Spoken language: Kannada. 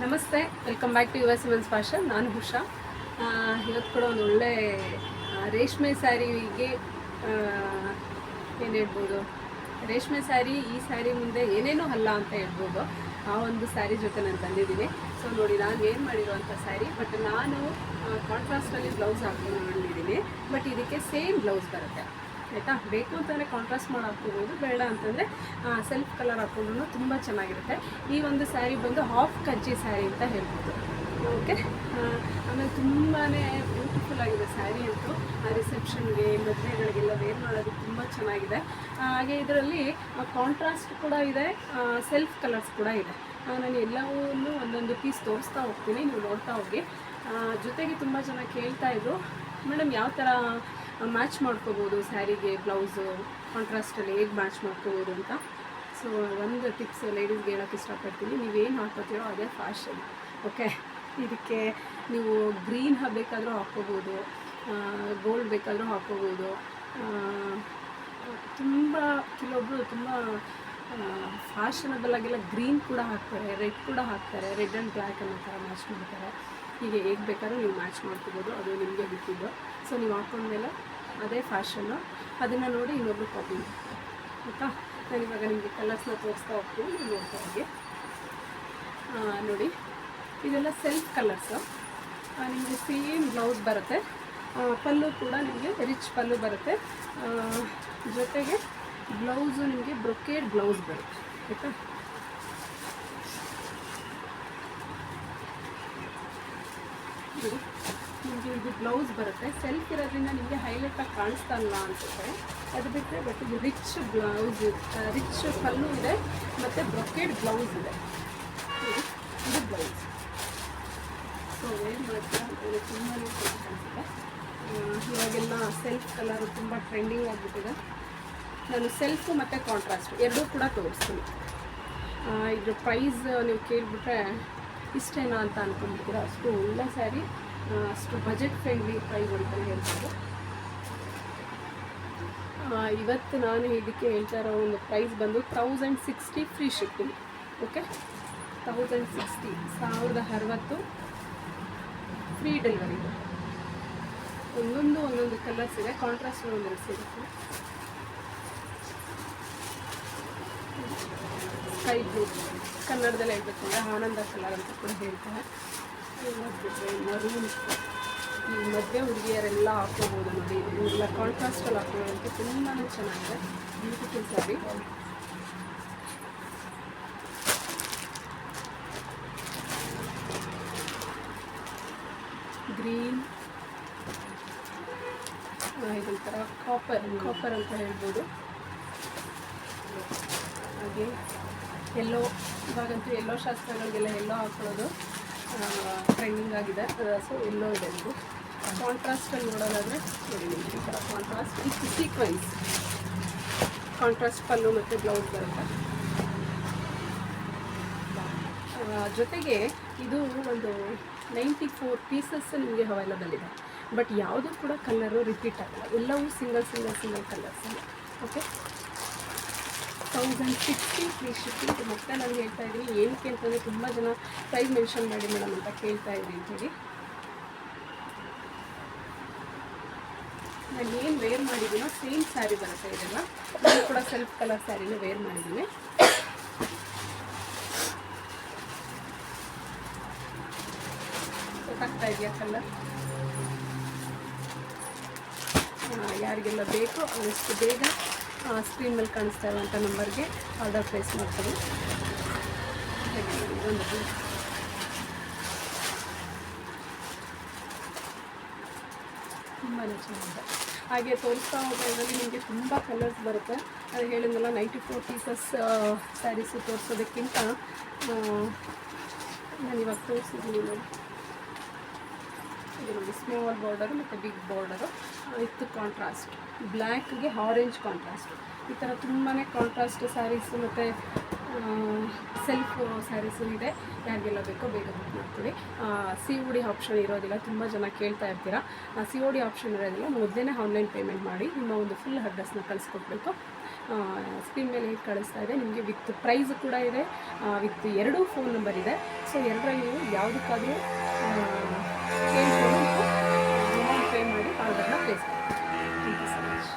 ನಮಸ್ತೆ welcome back to U S Simmons fashion ನಾನು ಹುಷಾ ಇವತ್ತು ಕೂಡ ಒಂದು ಒಳ್ಳೆ ರೇಷ್ಮೆ ಸ್ಯಾರಿಗೆ ಏನು ಹೇಳ್ಬೋದು? ರೇಷ್ಮೆ ಸ್ಯಾರಿ, ಈ ಸ್ಯಾರಿ ಮುಂದೆ ಏನೇನೂ ಅಲ್ಲ ಅಂತ ಹೇಳ್ಬೋದು. ಆ ಒಂದು ಸ್ಯಾರಿ ಜೊತೆ ನಾನು ತಂದಿದ್ದೀನಿ ಸೊ ನೋಡಿ, ನಾನು ಏನು ಮಾಡಿರುವಂಥ ಸ್ಯಾರಿ ಬಟ್ ನಾನು ಕಾಂಟ್ರಾಸ್ಟಲ್ಲಿ ಬ್ಲೌಸ್ ಹಾಕೊಂಡಿದ್ದೀನಿ ಬಟ್ ಇದಕ್ಕೆ ಸೇಮ್ ಬ್ಲೌಸ್ ಬರುತ್ತೆ. ಆಯಿತಾ? ಬೇಕು ಅಂತಂದರೆ ಕಾಂಟ್ರಾಸ್ಟ್ ಮಾಡಿ ಹಾಕ್ಕೋಬೋದು ಬೇಡ ಅಂತಂದರೆ ಸೆಲ್ಫ್ ಕಲರ್ ಹಾಕ್ಕೊಂಡು ತುಂಬ ಚೆನ್ನಾಗಿರುತ್ತೆ. ಈ ಒಂದು ಸ್ಯಾರಿ ಬಂದು ಹಾಫ್ ಕಜ್ಜಿ ಸ್ಯಾರಿ ಅಂತ ಹೇಳ್ಬೋದು. ಓಕೆ ಆಮೇಲೆ ತುಂಬಾ ಬ್ಯೂಟಿಫುಲ್ ಆಗಿದೆ ಸ್ಯಾರಿ ಅಂತೂ. ರಿಸೆಪ್ಷನ್ಗೆ ಮದುವೆಗಳಿಗೆಲ್ಲ ವೇರ್ ಮಾಡೋದು ತುಂಬ ಚೆನ್ನಾಗಿದೆ. ಹಾಗೆ ಇದರಲ್ಲಿ ಕಾಂಟ್ರಾಸ್ಟ್ ಕೂಡ ಇದೆ ಸೆಲ್ಫ್ ಕಲರ್ಸ್ ಕೂಡ ಇದೆ. ನಾನು ಎಲ್ಲವೂ ಒಂದೊಂದು ಪೀಸ್ ತೋರಿಸ್ತಾ ಹೋಗ್ತೀನಿ, ನೀವು ನೋಡ್ತಾ ಹೋಗಿ. ಜೊತೆಗೆ ತುಂಬ ಜನ ಕೇಳ್ತಾ ಇದ್ರು, ಮೇಡಮ್ ಯಾವ ಥರ ಮ್ಯಾಚ್ ಮಾಡ್ಕೋಬೋದು, ಸ್ಯಾರಿಗೆ ಬ್ಲೌಸು ಕಾಂಟ್ರಾಸ್ಟಲ್ಲಿ ಹೇಗೆ ಮ್ಯಾಚ್ ಮಾಡ್ಕೋಬೋದು ಅಂತ. ಸೊ ಒಂದು ಟಿಪ್ಸ್ ಲೇಡೀಸ್ಗೆ ಹೇಳೋಕ್ಕೆ ಇಷ್ಟಪಡ್ತೀನಿ. ನೀವೇನು ಹಾಕೋತೀರೋ ಅದೇ ಫ್ಯಾಷನ್ ಓಕೆ ಇದಕ್ಕೆ ನೀವು ಗ್ರೀನ್ ಬೇಕಾದರೂ ಹಾಕ್ಕೋಬೋದು ಗೋಲ್ಡ್ ಬೇಕಾದರೂ ಹಾಕ್ಕೋಬೋದು. ತುಂಬ ಕೆಲವೊಬ್ಬರು ತುಂಬ ಫ್ಯಾಷನಬಲ್ ಆಗೆಲ್ಲ, ಗ್ರೀನ್ ಕೂಡ ಹಾಕ್ತಾರೆ, ರೆಡ್ ಕೂಡ ಹಾಕ್ತಾರೆ, ರೆಡ್ ಆ್ಯಂಡ್ ಬ್ಲ್ಯಾಕ್ ಅನ್ನೋ ಥರ ಮ್ಯಾಚ್ ಮಾಡ್ತಾರೆ. ಹೀಗೆ ಹೇಗೆ ಬೇಕಾದ್ರೂ ನೀವು ಮ್ಯಾಚ್ ಮಾಡ್ಕೋಬೋದು, ಅದು ನಿಮಗೆ ಬಿಟ್ಟಿದ್ದು ಸೊ ನೀವು ಹಾಕೊಂಡ್ಮೇಲೆ ಅದೇ ಫ್ಯಾಷನ್ನು ಅದನ್ನು ನೋಡಿ ಇನ್ನೊಬ್ಬರು ಕಾಪಿ ಆಯಿತಾ? ನಾನು ಇವಾಗ ನಿಮಗೆ ಕಲರ್ಸ್ನ ತೋರಿಸ್ತಾ ಹೋಗ್ತೀನಿ, ನೀವು ನೋಡ್ತಾ ಹೋಗಿ. ನೋಡಿ. ಇದೆಲ್ಲ ಸೆಲ್ಫ್ ಕಲರ್ಸು ನಿಮಗೆ ಸೇಮ್ ಬ್ಲೌಸ್ ಬರುತ್ತೆ. ಪಲ್ಲು ಕೂಡ ನಿಮಗೆ ರಿಚ್ ಪಲ್ಲು ಬರುತ್ತೆ. ಜೊತೆಗೆ ಬ್ಲೌಸು ನಿಮಗೆ ಬ್ರೊಕೇಡ್ ಬ್ಲೌಸ್ ಬರುತ್ತೆ ಆಯಿತಾ? ನಿಮಗೆ ಇದು ಬ್ಲೌಸ್ ಬರುತ್ತೆ. ಸೆಲ್ಫ್ ಇರೋದ್ರಿಂದ ನಿಮಗೆ ಹೈಲೈಟಾಗಿ ಕಾಣಿಸ್ತಾ ಇಲ್ಲ ಅನಿಸುತ್ತೆ. ಅದು ಬಿಟ್ಟರೆ ಬಟ್ ಇದು ರಿಚ್ ಬ್ಲೌಸ್ ರಿಚ್ ಕಲ್ಲು ಇದೆ ಮತ್ತು ಬ್ರೊಕೇಡ್ ಬ್ಲೌಸ್ ಇದೆ. ಇದು ಬ್ಲೌಸ್ ಸೊ ವೇರ್ ಮಾಡ್ತಾರೆ? ತುಂಬಾ ಕಾಣಿಸುತ್ತೆ ಆ, ಇವಾಗೆಲ್ಲ ಸೆಲ್ಫ್ ಕಲರು ತುಂಬ ಟ್ರೆಂಡಿಂಗ್ ಆಗಿಬಿಟ್ಟಿದೆ. ನಾನು ಸೆಲ್ಫು ಮತ್ತು ಕಾಂಟ್ರಾಸ್ಟ್ ಎರಡೂ ಕೂಡ ತೋರಿಸ್ತೀನಿ. ಇದ್ರ ಪ್ರೈಸ್ ನೀವು ಕೇಳಿಬಿಟ್ರೆ ಇಷ್ಟೇನಾ ಅಂತ ಅಂದ್ಕೊಂಡ್ಬಿಡ್ತೀರ ಅಷ್ಟು ಒಳ್ಳೆ ಸ್ಯಾರಿ ಅಷ್ಟು ಬಜೆಟ್ ಫ್ರೆಂಡ್ಲಿ ಪ್ರೈಸ್ ಅಂತ ಹೇಳ್ಬೋದು. ಇವತ್ತು ನಾನು ಇದಕ್ಕೆ ಹೇಳ್ತಾ ಇರೋ ಒಂದು ಪ್ರೈಸ್ ಬಂದು thousand sixty free shipping okay thousand sixty ಸಾವಿರದ ಅರವತ್ತು ಫ್ರೀ ಡೆಲಿವರಿ ಒಂದೊಂದು ಒಂದೊಂದು ಕಲರ್ಸ್ ಇದೆ ಕಾಂಟ್ರಾಸ್ಟ್ ಒಂದೊಂದು ಸಿಗುತ್ತೆ ಸ್ಕೈ ಬ್ಲೂ ಕನ್ನಡದಲ್ಲಿ ಹೇಳ್ಬೇಕಂದ್ರೆ ಆನಂದ ಕಲರ್ ಅಂತ ಕೂಡ ಹೇಳ್ತಾರೆ. ಬಿಟ್ಟರೆ ಮರೂನ್ ಈ ಮದುವೆ ಹುಡುಗಿಯರೆಲ್ಲ ಹಾಕೋಬೋದು ನೋಡಿ. ಇವೆಲ್ಲ ಕಾಂಟ್ರಾಸ್ಟಲ್ಲಿ ಹಾಕೋದಂತೆ ತುಂಬಾ ಚೆನ್ನಾಗಿದೆ. ಬ್ಯೂಟಿಫುಲ್ ಸ್ಯಾರಿ ಗ್ರೀನ್ ಇದೊಂಥರ ಕಾಪರ್ ಕಾಪರ್ ಅಂತ ಹೇಳ್ಬೋದು. ಹಾಗೆ ಎಲ್ಲೋ, ಇವಾಗಂತೂ ಎಲ್ಲೋ ಶಾಸ್ತ್ರಗಳಿಗೆಲ್ಲ ಎಲ್ಲೋ ಹಾಕೊಳ್ಳೋದು ಟ್ರೆಂಡಿಂಗ್ ಆಗಿದೆ. ಸೊ ಎಲ್ಲೋ ಇದೆ ಇದು. ಕಾಂಟ್ರಾಸ್ಟಲ್ಲಿ ನೋಡೋದಾದರೆ ಕಾಂಟ್ರಾಸ್ಟ್ ಇಷ್ಟು ಸೀಕ್ವೆನ್ಸ್ ಕಾಂಟ್ರಾಸ್ಟ್ ಪಲ್ಲು ಮತ್ತು ಬ್ಲೌಸ್ ಬರುತ್ತೆ. ಜೊತೆಗೆ ಇದು ಒಂದು ನೈಂಟಿ ಫೋರ್ ಪೀಸಸ್ ನಿಮಗೆ ಅವೈಲಬಲ್ ಇದೆ ಬಟ್ ಯಾವುದೂ ಕೂಡ ಕಲ್ಲರು ರಿಪೀಟ್ ಆಗಲ್ಲ. ಎಲ್ಲವೂ single single single colours okay thousand sixty free shipping ಮತ್ತೆ ನಾನು ಹೇಳ್ತಾ ಇದ್ದೀನಿ ಏನಕ್ಕೆ ಅಂತಂದರೆ ತುಂಬ ಜನ ಪ್ರೈಸ್ ಮೆನ್ಷನ್ ಮಾಡಿ ಮೇಡಮ್ ಅಂತ ಕೇಳ್ತಾ ಇದ್ದೀನಿ ಅಂತೇಳಿ ನಾನು ಏನು ವೇರ್ ಮಾಡಿದ್ದೀನೋ ಸೇಮ್ ಸ್ಯಾರಿ ಬರುತ್ತೆ ಇದೆಲ್ಲ. ನಾನು ಕೂಡ ಸೆಲ್ಫ್ ಕಲರ್ ಸ್ಯಾರಿನ ವೇರ್ ಮಾಡಿದ್ದೀನಿ ಗೊತ್ತಾಗ್ತಾ ಇದೆಯಾ ಕಲರ್ ಯಾರಿಗೆಲ್ಲ ಬೇಕೋ ಅವಷ್ಟು ಬೇಗ ಸ್ಕ್ರೀನ್ ಮೇಲೆ ಕಾಣಿಸ್ತಾ ಇರುವಂಥ ನಂಬರ್ಗೆ ಆರ್ಡರ್ ಪ್ಲೇಸ್ ಮಾಡ್ತೀವಿ blue. ತುಂಬಾ ಚೆನ್ನಾಗಿದೆ. ಹಾಗೆ ತೋರಿಸ್ತಾ ಹೋಗೋದ್ರಲ್ಲಿ ನಿಮಗೆ ತುಂಬ ಕಲರ್ಸ್ ಬರುತ್ತೆ. ಅದು ಹೇಳಿದ್ನಲ್ಲ ನೈಂಟಿ ಫೋರ್ ಪೀಸಸ್ ಸ್ಯಾರೀಸು ತೋರಿಸೋದಕ್ಕಿಂತ ನಾನು ಇವಾಗ ತೋರಿಸಿದ್ದೀನಿ ಇದು ನೋಡಿ ಸ್ಮಾಲ್ ಬಾರ್ಡರು ಮತ್ತು ಬಿಗ್ ಬಾರ್ಡರು ವಿತ್ ಕಾಂಟ್ರಾಸ್ಟ್ ಬ್ಲ್ಯಾಕ್ಗೆ ಆರೆಂಜ್ ಕಾಂಟ್ರಾಸ್ಟ್ ಈ ಥರ ತುಂಬಾ ಕಾಂಟ್ರಾಸ್ಟ್ ಸ್ಯಾರೀಸ್ ಮತ್ತು ಸೆಲ್ಫ್ ಸ್ಯಾರೀಸು ಇದೆ. ಯಾರಿಗೆಲ್ಲ ಬೇಕೋ ಬೇಗ ಬುಕ್ ಮಾಡ್ತೀವಿ. ಸಿ ಒ ಡಿ ಆಪ್ಷನ್ ಇರೋದಿಲ್ಲ, ತುಂಬ ಜನ ಕೇಳ್ತಾ ಇರ್ತೀರಾ. ಸಿ ಒ ಡಿ ಆಪ್ಷನ್ ಇರೋದಿಲ್ಲ ಮೊದಲೇ ಆನ್ಲೈನ್ ಪೇಮೆಂಟ್ ಮಾಡಿ, ನಿಮ್ಮ ಒಂದು ಫುಲ್ ಅಡ್ರೆಸ್ನ ಕಳಿಸ್ಕೊಡ್ಬೇಕು. ಸ್ಕ್ರೀನ್ ಮೇಲೆ ಹೇಗೆ ಕಳಿಸ್ತಾ ಇದೆ, ನಿಮಗೆ ವಿತ್ ಪ್ರೈಸ್ ಕೂಡ ಇದೆ ವಿತ್ ಎರಡೂ ಫೋನ್ ನಂಬರ್ ಇದೆ. ಸೊ ಎರಡರಲ್ಲಿ ನೀವು ಯಾವುದಕ್ಕಾದರೂ ಸೇರಿಸ್ಕೊಂಡು ನೀವು ಪೇ ಮಾಡಿ ಆರ್ಡರ್ನ ಪ್ಲೇಸ್ ಮಾಡಿ ಥ್ಯಾಂಕ್ ಯು ಸೊ ಮಚ್